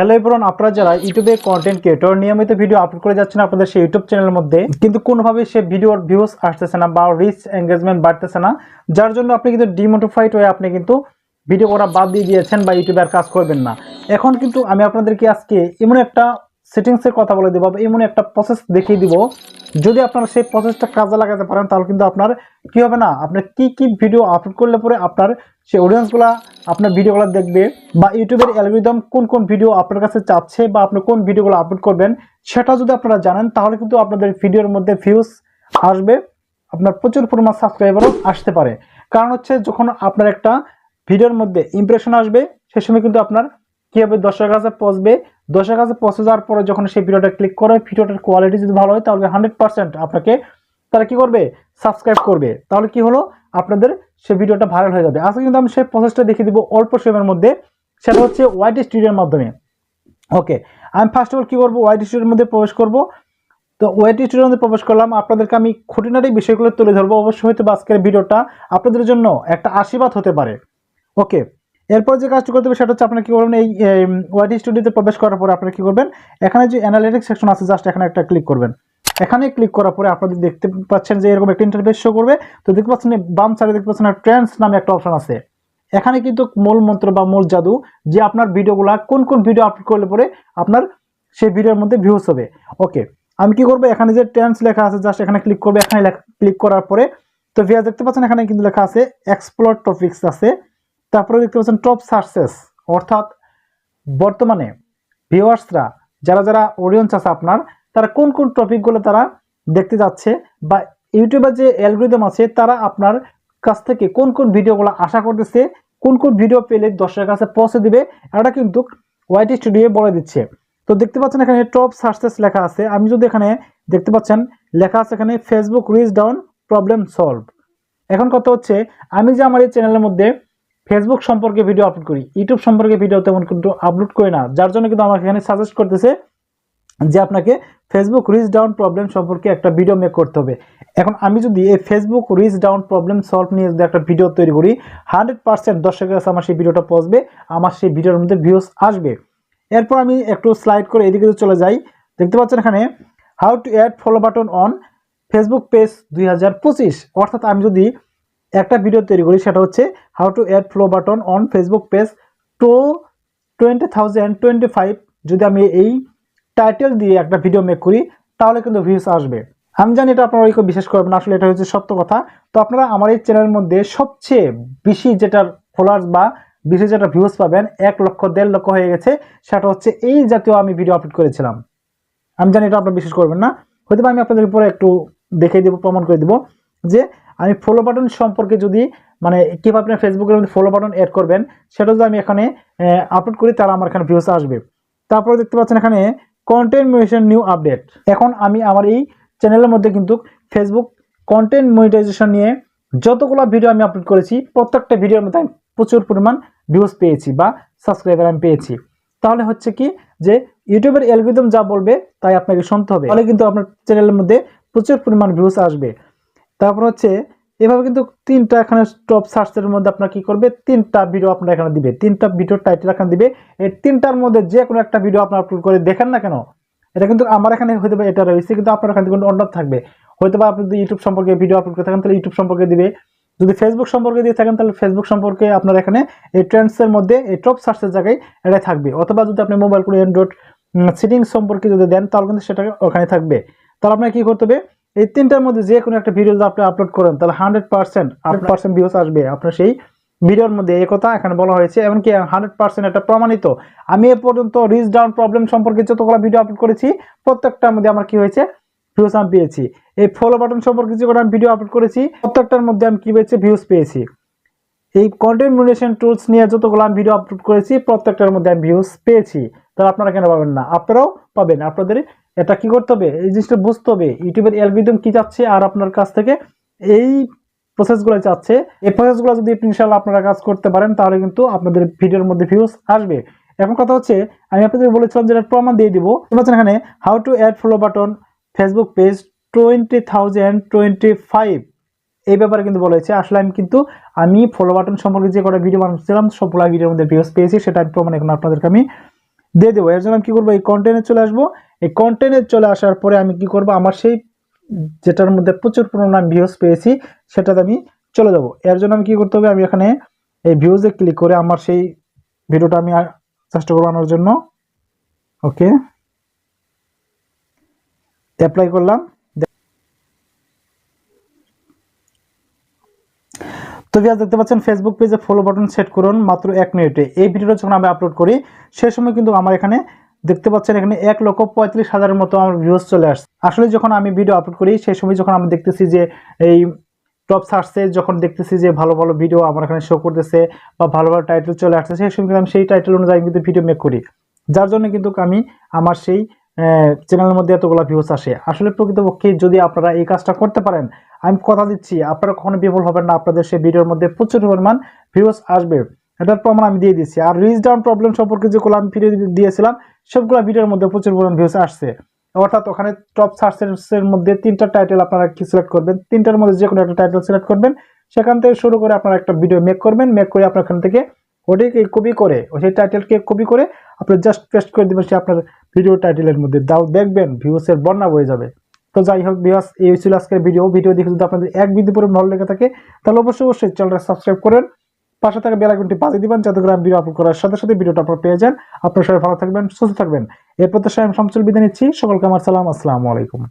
Hello এবং আপনারা যারা ইউটিউবে কন্টেন্ট ক্রিয়েটর নিয়মিত ভিডিও আপলোড করে যাচ্ছেন আপনাদের সেই ইউটিউব চ্যানেলের মধ্যে, কিন্তু কোনোভাবে সে ভিডিওর ভিউজ আসতেছে না বা রিচ এঙ্গেজমেন্ট বাড়তেছে না, যার জন্য আপনি কিন্তু ডিমোটিফাইড হয়ে আপনি কিন্তু ভিডিও করা বাদ দিয়ে দিয়েছেন বা ইউটিউবে আর কাজ করবেন না। এখন কিন্তু আমি আপনাদেরকে আজকে এমন একটা সেটিংসের কথা বলে দেবো এমন একটা প্রসেস দেখিয়ে দিব। যদি আপনারা সেই প্রসেসটা কাজে লাগাতে পারেন, তাহলে কিন্তু আপনার কি হবে না? আপনার কি কি ভিডিও আপলোড করলে পরে আপনার সেই অডিয়েন্সগুলো আপনার ভিডিওগুলো দেখবে বা ইউটিউবের অ্যালগোরিদম কোন কোন ভিডিও আপনার কাছে চাচ্ছে বা আপনি কোন ভিডিওগুলো আপলোড করবেন, সেটা যদি আপনারা জানেন, তাহলে কিন্তু আপনাদের ভিডিওর মধ্যে ভিউজ আসবে, আপনার প্রচুর পরিমাণ সাবস্ক্রাইবারও আসতে পারে। কারণ হচ্ছে যখন আপনার একটা ভিডিওর মধ্যে ইমপ্রেশন আসবে, সে সময় কিন্তু আপনার কি হবে দর্শকের কাছে পৌঁছবে? দশের কাছে পৌঁছে যাওয়ার পরে যখন সেই ভিডিওটা ক্লিক করে, ভিডিওটার কোয়ালিটি যদি ভালো হয়, তাহলে হান্ড্রেড পার্সেন্ট আপনাকে তারা কি করবে? সাবস্ক্রাইব করবে। তাহলে কি হলো? আপনাদের সেই ভিডিওটা ভাইরাল হয়ে যাবে। আজকে কিন্তু আমি সেই প্রসেসটা দেখিয়ে দিব অল্প সময়ের মধ্যে। সেটা হচ্ছে ওয়াইট স্টুডিওর মাধ্যমে। ওকে আমি ফার্স্ট অফ অল কী করব? ওয়াইট স্টুডিওর মধ্যে প্রবেশ করব। তো ওয়াইট স্টুডিওর মধ্যে প্রবেশ করলাম। আপনাদেরকে আমি খুঁটিনাটি বিষয়গুলো তুলে ধরবো। অবশ্যই হয়তো আজকের ভিডিওটা আপনাদের জন্য একটা আশীর্বাদ হতে পারে। ওকে এরপর যে কাজটি করতে হবে সেটা হচ্ছে আপনার কী করবেন, এই ওয়াইটি স্টুডিওতে প্রবেশ করার পরে আপনারা কী করবেন, এখানে যে অ্যানালিটিক্স সেকশন আছে জাস্ট এখানে একটা ক্লিক করবেন। এখানে ক্লিক করার পরে আপনাদের দেখতে পাচ্ছেন যে এরকম একটা ইন্টারফেস শো করবে। তো দেখতে পাচ্ছেন বাম সাইডে দেখতে পাচ্ছেন ট্রেন্ডস নামে একটা অপশন আছে। এখানে কিন্তু মূল মন্ত্র বা মূল জাদু, যে আপনার ভিডিওগুলো কোন কোন ভিডিও আপলোড করলে পরে আপনার সেই ভিডিওর মধ্যে ভিউজ হবে। ওকে আমি কি করব, এখানে যে ট্রেন্ডস লেখা আছে জাস্ট এখানে ক্লিক করবে। এখানে ক্লিক করার পরে, তো ভিয়া দেখতে পাচ্ছেন এখানে কিন্তু লেখা আছে এক্সপ্লোর টপিক্স আছে। তারপরে দেখতে পাচ্ছেন টপ সার্চেস অর্থাৎ বর্তমানে ভিউয়ার্সরা যারা যারা অডিয়েন্স আছে আপনার, তারা কোন কোন টপিকগুলো তারা দেখতে যাচ্ছে বা ইউটিউবের যে অ্যালগোরিদম আছে, তারা আপনার কাছ থেকে কোন কোন ভিডিওগুলো আশা করতেছে, কোন কোন ভিডিও পেলে দর্শকের কাছে পৌঁছে দিবে, এটা কিন্তু ওয়াইটি স্টুডিও বলে দিচ্ছে। তো দেখতে পাচ্ছেন এখানে টপ সার্চেস লেখা আছে। আমি যদি এখানে দেখতে পাচ্ছেন, লেখা আছে এখানে Facebook reach down problem solve এখন কথা হচ্ছে, আমি যে আমার এই চ্যানেলের মধ্যে ফেসবুক সম্পর্কে ভিডিও আপলোড করি। ইউটিউব সম্পর্কে ভিডিও তেমন কিন্তু আপলোড করি না। যার জন্য কিন্তু আমাকে এখানে সাজেস্ট করতেছে যে আপনাকে ফেসবুক রিচ ডাউন প্রবলেম সম্পর্কে একটা ভিডিও মেক করতে হবে। এখন আমি যদি এই Facebook reach down problem solve নিয়ে যদি একটা ভিডিও তৈরি করি হান্ড্রেড পার্সেন্ট দর্শকের কাছে আমার সেই ভিডিওটা পৌঁছবে, আমার সেই ভিডিওর মধ্যে ভিউস আসবে। এরপর আমি একটু স্লাইড করে এদিকে চলে যাই, দেখতে পাচ্ছেন এখানে how to add follow button on Facebook page দুই হাজার পঁচিশ। অর্থাৎ আমি যদি একটা ভিডিও তৈরি করি, সেটা হচ্ছে how to add follow button on Facebook page two twenty thousand twenty five যদি আমি এই টাইটেল দিয়ে একটা ভিডিও মেক করি, তাহলে কিন্তু ভিউস আসবে। আমি জানি এটা আপনারা কেউ বিশ্বাস করবেন আসলে এটা হচ্ছে সত্য কথা। তো আপনারা আমার এই চ্যানেলের মধ্যে সবচেয়ে বেশি যেটার ফলোয়ার্স বা বেশি যেটা ভিউজ পাবেন, এক লক্ষ, দেড় লক্ষ হয়ে গেছে, সেটা হচ্ছে এই জাতীয় আমি ভিডিও আপলোড করেছিলাম। আমি জানি এটা আপনারা বিশ্বাস করবেন না। হয়তো আমি আপনাদের উপরে একটু দেখিয়ে দেবো, প্রমাণ করে দেবো যে আমি ফলো বাটন সম্পর্কে যদি মানে কীভাবে আপনি ফেসবুকের মধ্যে ফলো বাটন অ্যাড করবেন, সেটা যদি আমি এখানে আপলোড করি, তাহলে আমার এখানে ভিউস আসবে। তারপরে দেখতে পাচ্ছেন এখানে কন্টেন্ট মনিটাইজেশন নিউ আপডেট এখন আমি আমার এই চ্যানেলের মধ্যে কিন্তু ফেসবুক কন্টেন্ট মনিটাইজেশন নিয়ে যতগুলো ভিডিও আমি আপলোড করেছি, প্রত্যেকটা ভিডিওর মধ্যে আমি প্রচুর পরিমাণ ভিউজ পেয়েছি বা সাবস্ক্রাইবার আমি পেয়েছি। তাহলে হচ্ছে কি যে, ইউটিউবের অ্যালগোরিদম যা বলবে, তাই আপনাকে শুনতে হবে। তাহলে কিন্তু আপনার চ্যানেলের মধ্যে প্রচুর পরিমাণ ভিউজ আসবে। তারপর হচ্ছে, এভাবে কিন্তু তিনটা এখানে টপ সার্চের মধ্যে আপনার কি করবে, তিনটা ভিডিও আপনার এখানে দিবে, তিনটা ভিডিও টাইটেল এখানে দিবে, এই তিনটার মধ্যে যে কোনো একটা ভিডিও আপনার আপলোড করে দেখেন না কেন, এটা কিন্তু আমার এখানে হয়তো বা এটা রয়েছে, কিন্তু আপনার এখানে কিন্তু অন্য থাকবে। হয়তো বা আপনি যদি ইউটিউব সম্পর্কে ভিডিও আপলোড করে থাকেন, তাহলে ইউটিউব সম্পর্কে দিবে। যদি ফেসবুক সম্পর্কে দিয়ে থাকেন, তাহলে ফেসবুক সম্পর্কে আপনার এখানে এই ট্রেন্ডসের মধ্যে এই টপ সার্চের জায়গায় এটাই থাকবে। অথবা যদি আপনি মোবাইল করে অ্যান্ড্রয়েড সিটিং সম্পর্কে যদি দেন, তাহলে কিন্তু সেটা ওখানে থাকবে। তাহলে আপনাকে কী করতে হবে এই তিনটার মধ্যে যে কোনো একটা ভিডিও যদি আপনি আপলোড করেন, তাহলে hundred percent hundred percent views আসবে আপনার সেই ভিডিওর মধ্যে। এই কথা এখানে বলা হয়েছে এমনকি হান্ড্রেড পার্সেন্ট এটা প্রমাণিত। আমি এ পর্যন্ত রিচ ডাউন প্রবলেম সম্পর্কে যতগুলো ভিডিও আপলোড করেছি, প্রত্যেকটার মধ্যে আমার কি হয়েছে? ভিউস আমি পেয়েছি। এই ফলো বাটন সম্পর্কে যে আমি ভিডিও আপলোড করেছি, প্রত্যেকটার মধ্যে আমি কি পেয়েছি? ভিউস পেয়েছি। এই কন্টেন্ট মনিটেশন টুলস নিয়ে যতগুলো আমি ভিডিও আপলোড করেছি, প্রত্যেকটার মধ্যে আমি ভিউস পেয়েছি। তাহলে আপনারা কেন পাবেন না? আপনারাও পাবেন। আপনাদের এটা কি করতে হবে? এই জিনিসটা বুঝতে হবে। ইউটিউবের অ্যালগোরিদম কি যাচ্ছে আর আপনার কাছ থেকে এই প্রসেসগুলো চাচ্ছে। এই প্রসেসগুলো যদি ইনশাল্লাহ আপনারা কাজ করতে পারেন, তাহলে কিন্তু আপনাদের ভিডিওর মধ্যে ভিউজ আসবে। এখন কথা হচ্ছে, আমি আপনাদের বলেছিলাম যে প্রমাণ দিয়ে দিব। বলছেন এখানে how to add follow button Facebook page twenty thousand twenty five এই ব্যাপারে কিন্তু বলেছে আসলে আমি কিন্তু, আমি ফলো বাটন সম্পর্কে যে কটা ভিডিও বানাচ্ছিলাম, সবগুলো ভিডিওর মধ্যে ভিউজ পেয়েছি, সেটা আমি প্রমাণ এখন আপনাদেরকে আমি দিয়ে দেবো। এর জন্য আমি কী করব? এই কন্টেনে চলে আসব। এই কন্টেনে চলে আসার পরে আমি কি করব? আমার সেই যেটার মধ্যে প্রচুর পরিমাণ ভিউজ পেয়েছি, সেটাতে আমি চলে যাব। এর জন্য আমি কী করতে হবে? আমি এখানে এই ভিউজে ক্লিক করে আমার সেই ভিডিওটা আমি চেষ্টা করব আনার জন্য। ওকে অ্যাপ্লাই করলাম। তো ভিউয়ার্স, দেখতে পাচ্ছেন ফেসবুক পেজে ফলো বাটন সেট করুন মাত্র এক মিনিটে। এই ভিডিওটা যখন আমি আপলোড করি সেই সময় কিন্তু আমার এখানে দেখতে পাচ্ছেন, এখানে এক লক্ষ পঁয়ত্রিশ হাজারের মতো আমার ভিউজ চলে আসছে। আসলে যখন আমি ভিডিও আপলোড করি সেই সময় যখন আমি দেখতেছি যে এই টপ সার্চে যখন দেখতেছি যে ভালো ভালো ভিডিও আমার এখানে শো করতেছে বা ভালো ভালো টাইটেল চলে আসছে সেই সময় কিন্তু আমি সেই টাইটেল অনুযায়ী কিন্তু ভিডিও মেক করি। যার জন্য কিন্তু আমি আমার সেই চ্যানেলের মধ্যে এতগুলো ভিউজ আসে। আসলে প্রকৃতপক্ষে যদি আপনারা এই কাজটা করতে পারেন, আমি কথা দিচ্ছি, আপনারা কখনো বিফল হবেন না, আপনাদের সেই ভিডিওর মধ্যে প্রচুর পরিমাণ ভিউজ আসবে। এটার প্রমাণ আমি দিয়ে দিচ্ছি। আর রিচ ডাউন প্রবলেম সম্পর্কে যেগুলো আমি ভিডিও দিয়েছিলাম, সবগুলো ভিডিওর মধ্যে প্রচুর পরিমাণ ভিউজ আসছে। অর্থাৎ ওখানে টপ সার্চের মধ্যে তিনটা টাইটেল আপনারা কি সিলেক্ট করবেন? তিনটার মধ্যে যে কোনো একটা টাইটেল সিলেক্ট করবেন। সেখান থেকে শুরু করে আপনারা একটা ভিডিও মেক করবেন। মেক করে আপনার এখান থেকে ওটাকে কপি করে সেই টাইটেলকে কপি করে আপনি জাস্ট পেস্ট করে দেবেন, সে আপনার ভিডিও টাইটেলের মধ্যে। দাও, দেখবেন ভিউসের বন্যা বয়ে যাবে। তো যাই হোক ভিউস এই ছিল আজকের ভিডিও ভিডিও দেখে যদি আপনাদের এক বিন্দু পরে ভালো লেগে থাকে, তাহলে অবশ্যই অবশ্যই চ্যানেলটা সাবস্ক্রাইব করেন। পাশে থাকা বেল আইকনটি বাজিয়ে দিবেন, যাতে করে আমি ভিডিও আপলোড করার সাথে সাথে ভিডিওটা আপনারা পেয়ে যান। আপনারা সবাই ভালো থাকবেন, সুস্থ থাকবেন। এরপর তো আমি শামসুল বিদায় নিচ্ছি। সকলকে আমার সালাম, আসসালামু আলাইকুম।